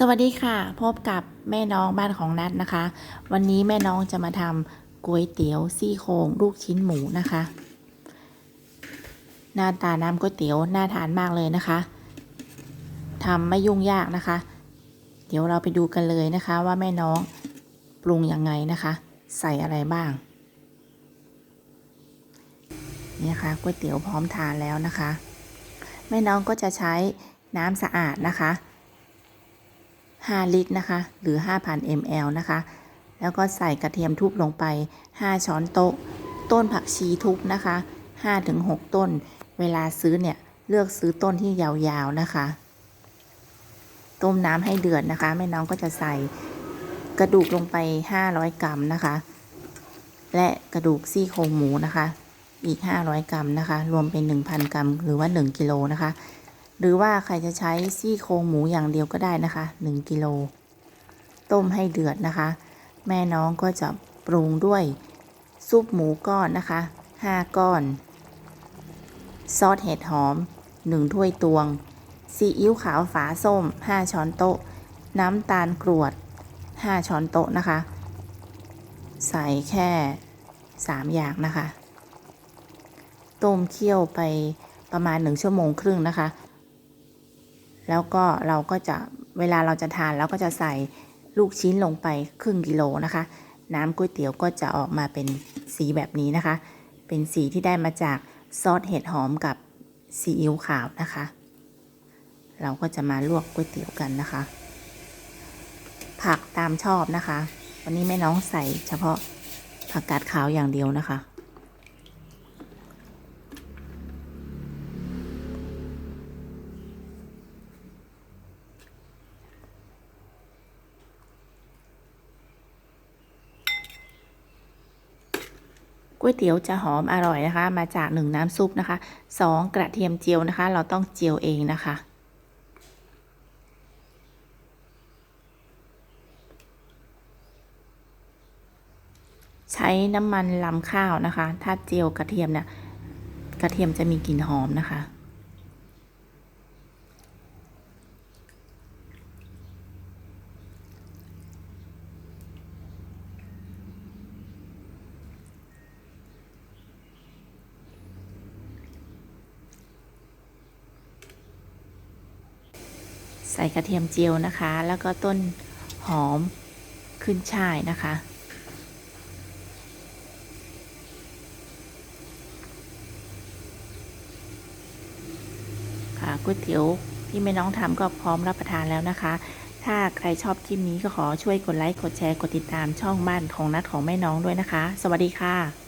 สวัสดีค่ะ พบกับแม่น้องบ้านของนัดนะคะ วันนี้แม่น้องจะมาทำก๋วยเตี๋ยวซี่โครงลูกชิ้นหมูนะคะ หน้าตาน้ำก๋วยเตี๋ยวน่าทานมากเลยนะคะทำไม่ยุ่งยากนะคะ เดี๋ยวเราไปดูกันเลยนะคะ ว่าแม่น้องปรุงยังไงนะคะ ใส่อะไรบ้าง นี่ค่ะก๋วยเตี๋ยวพร้อมทานแล้วนะคะ แม่น้องก็จะใช้น้ำสะอาดนะคะ 5 ลิตรนะคะ หรือ 5,000 ml นะคะ แล้วก็ใส่กระเทียมทุบลงไป 5 ช้อนโต๊ะ ต้นผักชีทุบนะคะ 5-6 ต้น เวลาซื้อเนี่ย เลือกซื้อต้นที่ยาวๆนะคะ ต้มน้ำให้เดือดนะคะ แม่น้องก็จะใส่กระดูกลงไป 500 กรัมนะคะ และกระดูกซี่โครงหมูนะคะ อีก 500 กรัมนะคะ รวมเป็น 1,000 กรัม หรือว่า 1 กิโลนะคะ หรือว่าใครจะใช้ซี่โครงหมูอย่างเดียวก็ได้นะคะ1กิโลต้มให้เดือดนะคะ แม่น้องก็จะปรุงด้วยซุปหมูก้อนนะคะ 5 ก้อน ซอสเห็ดหอม 1 ถ้วยตวง ซีอิ๊วขาวฝาส้ม 5 ช้อนโต๊ะ น้ำตาลกรวด 5 ช้อนโต๊ะนะคะ ใส่แค่ 3 อย่างนะคะ ต้มเคี่ยวไปประมาณ 1 ชั่วโมงครึ่งนะคะ แล้วก็เราก็จะเวลาเราจะทานเราก็จะใส่ลูกชิ้นลงไปครึ่งกิโลนะคะ น้ำก๋วยเตี๋ยวก็จะออกมาเป็นสีแบบนี้นะคะ เป็นสีที่ได้มาจากซอสเห็ดหอมกับซีอิ๊วขาวนะคะ เราก็จะมาลวกก๋วยเตี๋ยวกันนะคะ ผักตามชอบนะคะ วันนี้แม่น้องใส่เฉพาะผักกาดขาวอย่างเดียวนะคะ ก๋วยเตี๋ยวจะหอมอร่อยนะคะ มาจากหนึ่งน้ำซุปนะคะสองกระเทียมเจียวนะคะ เราต้องเจียวเองนะคะ ใช้น้ำมันลำข้าวนะคะ ถ้าเจียวกระเทียมเนี่ยกระเทียมจะมีกลิ่นหอมนะคะ ส่กระเทียมเจียวนะคะ แล้วก็ต้นหอมขึ้นช่ายนะคะ ค่ะก๋วยเตี๋ยวที่แม่น้องทำก็พร้อมรับประทานแล้วนะคะ ถ้าใครชอบคลิปนี้ก็ขอช่วยกดไลค์ กดแชร์ กดติดตามช่องบ้านของนัดของแม่น้องด้วยนะคะ สวัสดีค่ะ